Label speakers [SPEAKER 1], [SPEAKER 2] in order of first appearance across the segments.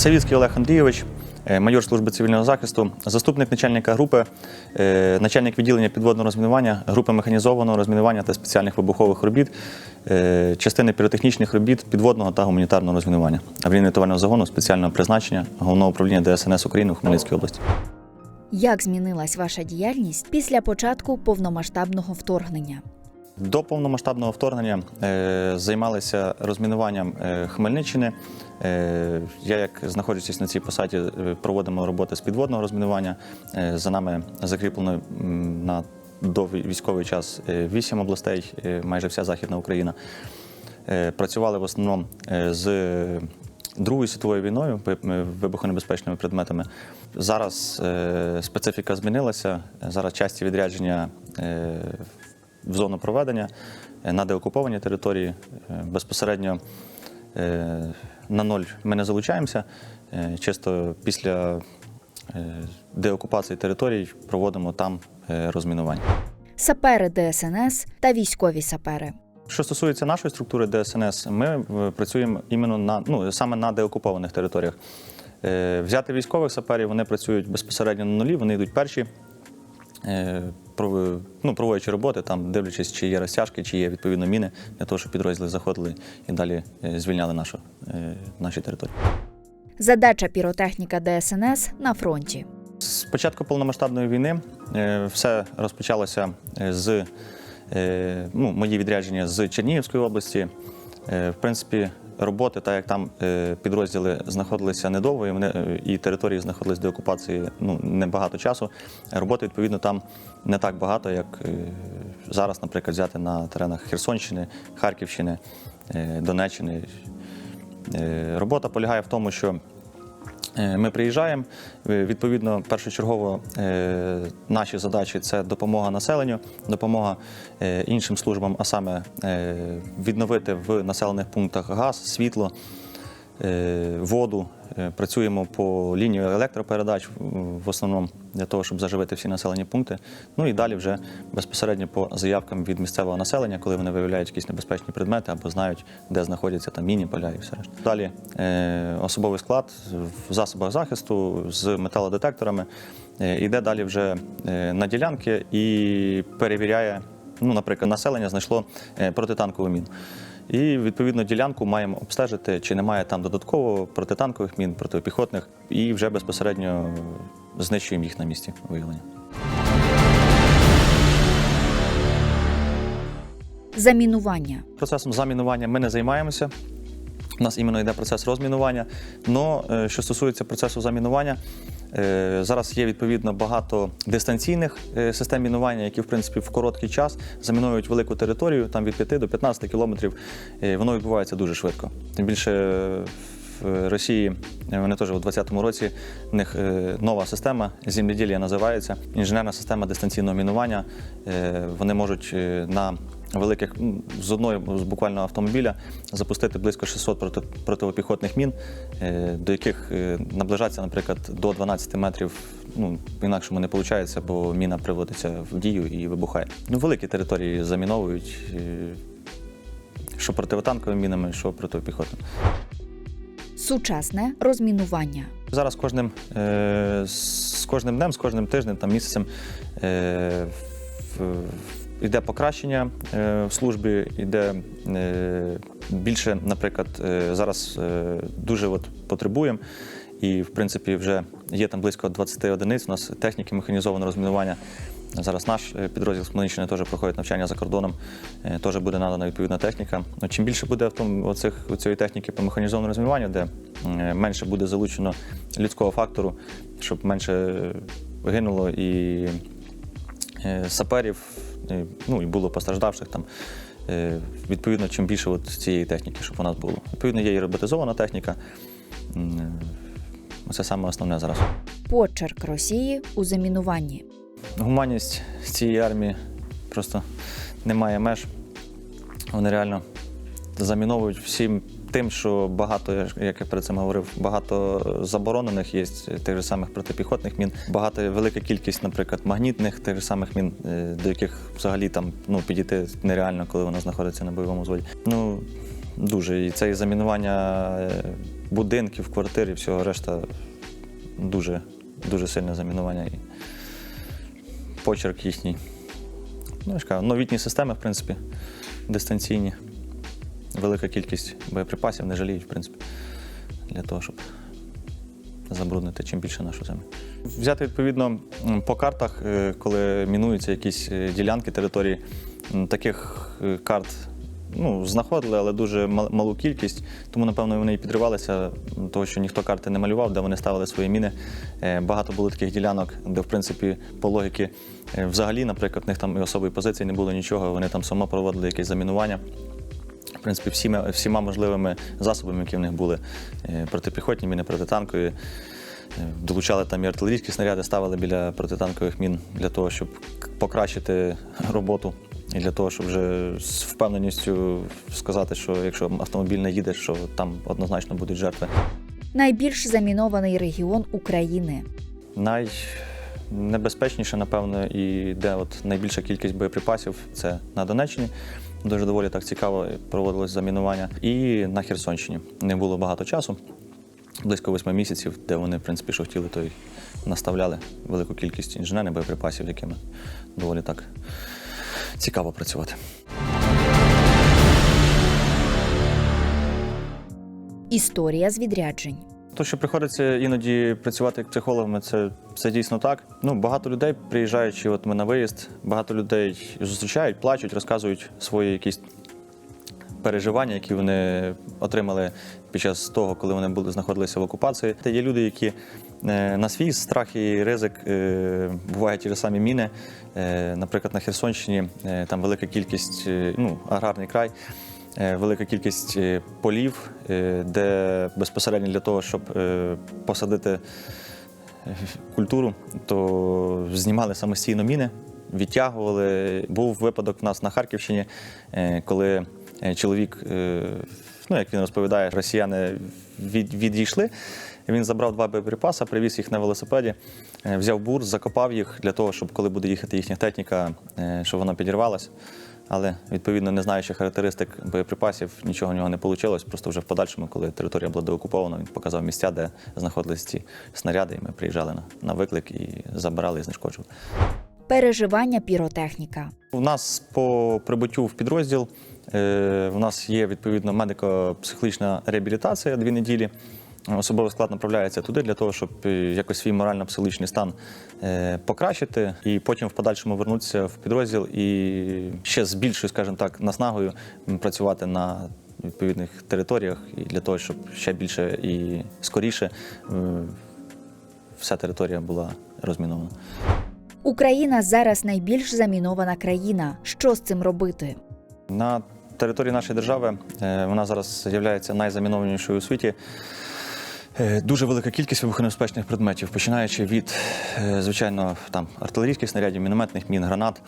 [SPEAKER 1] Савіцький Олег Андрійович, е, майор служби цивільного захисту, заступник начальника групи, е, начальник відділення підводного розмінування, групи механізованого розмінування та спеціальних вибухових робіт, е, частини піротехнічних робіт, підводного та гуманітарного розмінування, аварійно-рятувального загону спеціального призначення Головного управління ДСНС України у Хмельницькій області.
[SPEAKER 2] Як змінилась ваша діяльність після початку повномасштабного вторгнення?
[SPEAKER 1] До повномасштабного вторгнення е, займалися розмінуванням е, Хмельниччини. Е, я, як знаходжусь на цій посаді, проводимо роботи з підводного розмінування. За нами закріплено на до військовий час вісім областей, майже вся Західна Україна. Працювали в основному з Другою світовою війною вибухонебезпечними предметами. Зараз е, специфіка змінилася. Зараз часті відрядження е, в зону проведення е, на деокуповані території. Е, Безпосередньо е, на ноль ми не залучаємося. Чисто після деокупації територій проводимо там розмінування.
[SPEAKER 2] Сапери ДСНС та військові сапери.
[SPEAKER 1] Що стосується нашої структури ДСНС, ми працюємо іменно на ну саме на деокупованих територіях. Взяти військових саперів, вони працюють безпосередньо на нулі, вони йдуть перші, ну, проводячи роботи, там дивлячись, чи є розтяжки, чи є відповідно міни, для того, щоб підрозділи заходили і далі е, звільняли нашу, е, наші території.
[SPEAKER 2] Задача піротехніка ДСНС на фронті.
[SPEAKER 1] З початку повномасштабної війни е, все розпочалося е, з е, ну, мої відрядження з Чернігівської області. Е, В принципі, роботи, так як там е, підрозділи знаходилися недовго, і, вони, е, і території знаходились до окупації ну, небагато часу. Роботи, відповідно, там не так багато, як е, зараз, наприклад, взяти на теренах Херсонщини, Харківщини, Донеччини. Робота полягає в тому, що Ми приїжджаємо. е, Відповідно, першочергово е, наші задачі це допомога населенню, допомога е, іншим службам, а саме е, відновити в населених пунктах газ, світло, е, воду. Е, Працюємо по лінії електропередач в- основному для того, щоб заживити всі населені пункти. Ну і далі вже безпосередньо по заявкам від місцевого населення, коли вони виявляють якісь небезпечні предмети або знають, де знаходяться там міні, поля і все решта. Далі е, особовий склад в засобах захисту з металодетекторами е, йде далі вже е, на ділянки і перевіряє. Ну, наприклад, населення знайшло е, протитанкову міну. І відповідно ділянку маємо обстежити, чи немає там додатково протитанкових мін, протипіхотних, і вже безпосередньо знищуємо їх на місці виявлення.
[SPEAKER 2] Замінування.
[SPEAKER 1] Процесом замінування ми не займаємося. У нас іменно йде процес розмінування. Но е, що стосується процесу замінування, е, зараз є відповідно багато дистанційних е, систем мінування, які в принципі в короткий час замінують велику територію, там від 5 до 15 кілометрів. Воно відбувається дуже швидко. Тим більше в Росії вони теж у 2020 році в них нова система земледілля називається інженерна система дистанційного мінування. Вони можуть на великих з одного з буквально автомобіля запустити близько 600 проти, протипіхотних мін, е, до яких е, наближатися, наприклад, до 12 метрів. Ну інакшому не виходить, бо міна приводиться в дію і вибухає. Ну, великі території заміновують. е, Що противотанковими мінами, що протипіхотними.
[SPEAKER 2] Сучасне розмінування.
[SPEAKER 1] Зараз кожним, з кожним днем, з кожним тижнем, там, місяцем в- йде покращення е, в службі, йде е, більше, наприклад, е, зараз дуже от потребуємо. І, в принципі, вже є там близько 20 одиниць. У нас техніки механізованого розмінування. Зараз наш підрозділ Хмельниччини теж проходить навчання за кордоном. Теж буде надана відповідна техніка. Ну, чим більше буде в тому оцих цієї техніки по механізованому розмінуванню, де менше буде залучено людського фактору, щоб менше гинуло і саперів, ну і було постраждавших там. Е, Відповідно, чим більше от цієї техніки, щоб у нас було. Відповідно, є і роботизована техніка. Е, Це саме основне зараз.
[SPEAKER 2] Почерк Росії у замінуванні.
[SPEAKER 1] Гуманність цієї армії просто немає меж. Вони реально заміновують всім тим, що багато, як я перед цим говорив, багато заборонених є тих же самих протипіхотних мін, багато велика кількість, наприклад, магнітних тих же самих мін, е, до яких взагалі там ну, підійти нереально, коли вона знаходиться на бойовому зводі. Ну, Дуже. І це і замінування е, будинків, квартир і всього решта дуже, дуже сильне замінування. І почерк їхній. Ну, я ж кажу, новітні системи, в принципі, дистанційні. Велика кількість боєприпасів не жаліють, в принципі, для того, щоб забруднити чим більше нашу землю. Взяти відповідно по картах, е, коли мінуються якісь е, ділянки території, таких е, карт ну, знаходили, але дуже малу кількість. Тому, напевно, вони і підривалися, того, що ніхто карти не малював, де вони ставили свої міни. Багато було таких ділянок, де, в принципі, по логіки взагалі, наприклад, в них там і особої позиції не було нічого, вони там само проводили якесь замінування. В принципі, всіма, всіма можливими засобами, які в них були Е, протипіхотні міни, протитанкові. Е, Долучали там і артилерійські снаряди, ставили біля протитанкових мін для того, щоб покращити роботу і для того, щоб вже з впевненістю сказати, що якщо автомобіль не їде, що там однозначно будуть жертви.
[SPEAKER 2] Найбільш замінований регіон України.
[SPEAKER 1] Найнебезпечніше, напевно, і де от найбільша кількість боєприпасів це на Донеччині. Дуже доволі так цікаво проводилось замінування. І на Херсонщині. Не було багато часу, близько восьми місяців, де вони, в принципі, що хотіли, то й наставляли велику кількість інженерних боєприпасів, якими доволі так цікаво працювати.
[SPEAKER 2] Історія з відряджень.
[SPEAKER 1] То, що приходиться іноді працювати як психологами, це, це дійсно так. Ну, багато людей, приїжджаючи от ми на виїзд, багато людей зустрічають, плачуть, розказують свої якісь переживання, які вони отримали під час того, коли вони були знаходилися в окупації. Та є люди, які е, на свій страх і ризик е, бувають ті ж самі міни. Е, Наприклад, на Херсонщині там велика кількість, ну, аграрний край. Е, Велика кількість е, полів, е, де безпосередньо для того, щоб посадити культуру, то знімали самостійно міни, відтягували. Був випадок в нас на Харківщині, коли чоловік, ну як він розповідає, росіяни від, відійшли. Він забрав два боєприпаси, привіз їх на велосипеді, взяв бур, закопав їх для того, щоб коли буде їхати їхня техніка, щоб вона підірвалась. Але відповідно, не знаючи характеристик боєприпасів, нічого в нього не вийшло. Просто вже в подальшому, коли територія була деокупована, він показав місця, де знаходились ці снаряди, і ми приїжджали на, виклик і забирали і знешкоджували.
[SPEAKER 2] Переживання піротехніка.
[SPEAKER 1] У нас по прибуттю в підрозділ е, у нас є відповідно медико-психологічна реабілітація дві неділі. Особовий склад направляється туди для того, щоб е, якось свій морально-психологічний стан е, покращити, і потім в подальшому вернутися в підрозділ і ще з більшою, скажімо так, наснагою працювати на відповідних територіях і для того, щоб ще більше і скоріше е, вся територія була розмінована.
[SPEAKER 2] Україна зараз найбільш замінована країна. Що з цим робити?
[SPEAKER 1] На території нашої держави вона зараз є найзамінованішою у світі. Е, Дуже велика кількість вибухонебезпечних предметів, починаючи від, е, звичайно, там артилерійських снарядів, мінометних мін, гранат,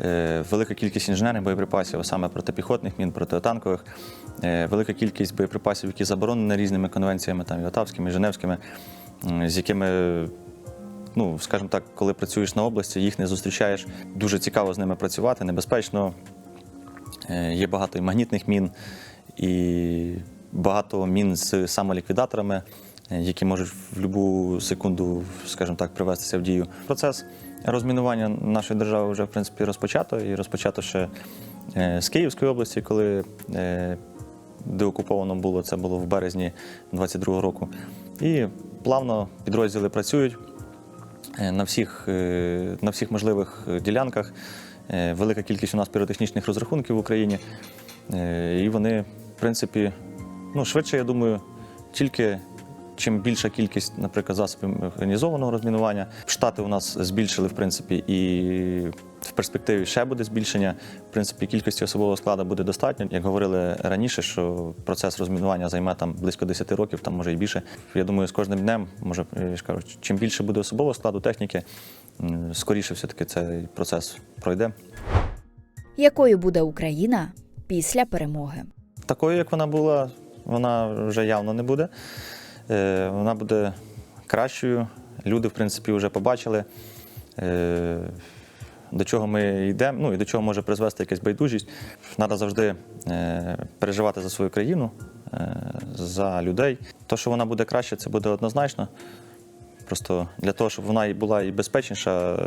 [SPEAKER 1] е, велика кількість інженерних боєприпасів, а саме протипіхотних мін, протитанкових, велика кількість боєприпасів, які заборонені різними конвенціями, там, і Отавськими, Женевськими, з якими ну, скажімо так, коли працюєш на області, їх не зустрічаєш. Дуже цікаво з ними працювати, небезпечно. Є багато і магнітних мін, і багато мін з самоліквідаторами, які можуть в будь-яку секунду, скажімо так, привестися в дію. Процес розмінування нашої держави вже в принципі розпочато, і розпочато ще е, з Київської області, коли е, деокуповано було, це було в березні 22-го року. І плавно підрозділи працюють е, на всіх, на всіх можливих ділянках. Велика кількість у нас піротехнічних розрахунків в Україні. І вони, в принципі, ну, швидше, я думаю, тільки чим більша кількість, наприклад, засобів організованого розмінування. Штати у нас збільшили, в принципі, і в перспективі ще буде збільшення. В принципі, кількості особового складу буде достатньо. Як говорили раніше, що процес розмінування займе там близько 10 років, там може і більше. Я думаю, з кожним днем, може, я ж кажу, чим більше буде особового складу техніки, скоріше все-таки цей процес пройде.
[SPEAKER 2] Якою буде Україна після перемоги?
[SPEAKER 1] Такою, як вона була, вона вже явно не буде. Е, Вона буде кращою. Люди, в принципі, вже побачили. Е, до чого ми йдемо, ну і до чого може призвести якась байдужість. Треба завжди е, переживати за свою країну, за людей. То, що вона буде краще, це буде однозначно. Просто для того, щоб вона і була і безпечніша,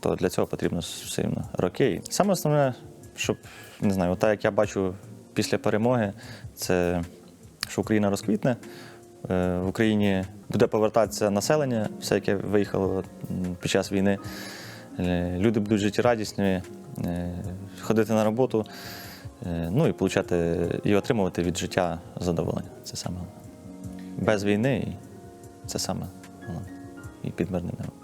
[SPEAKER 1] то для цього потрібно все рівно роки. Саме основне, щоб не знаю, так як я бачу після перемоги, це що Україна розквітне. Е, В Україні буде повертатися населення, все, яке виїхало під час війни. Е, Люди будуть життєрадісні, радісні, ходити на роботу, е, ну і получати і отримувати від життя задоволення. Це саме. Без війни це саме. І під мирним.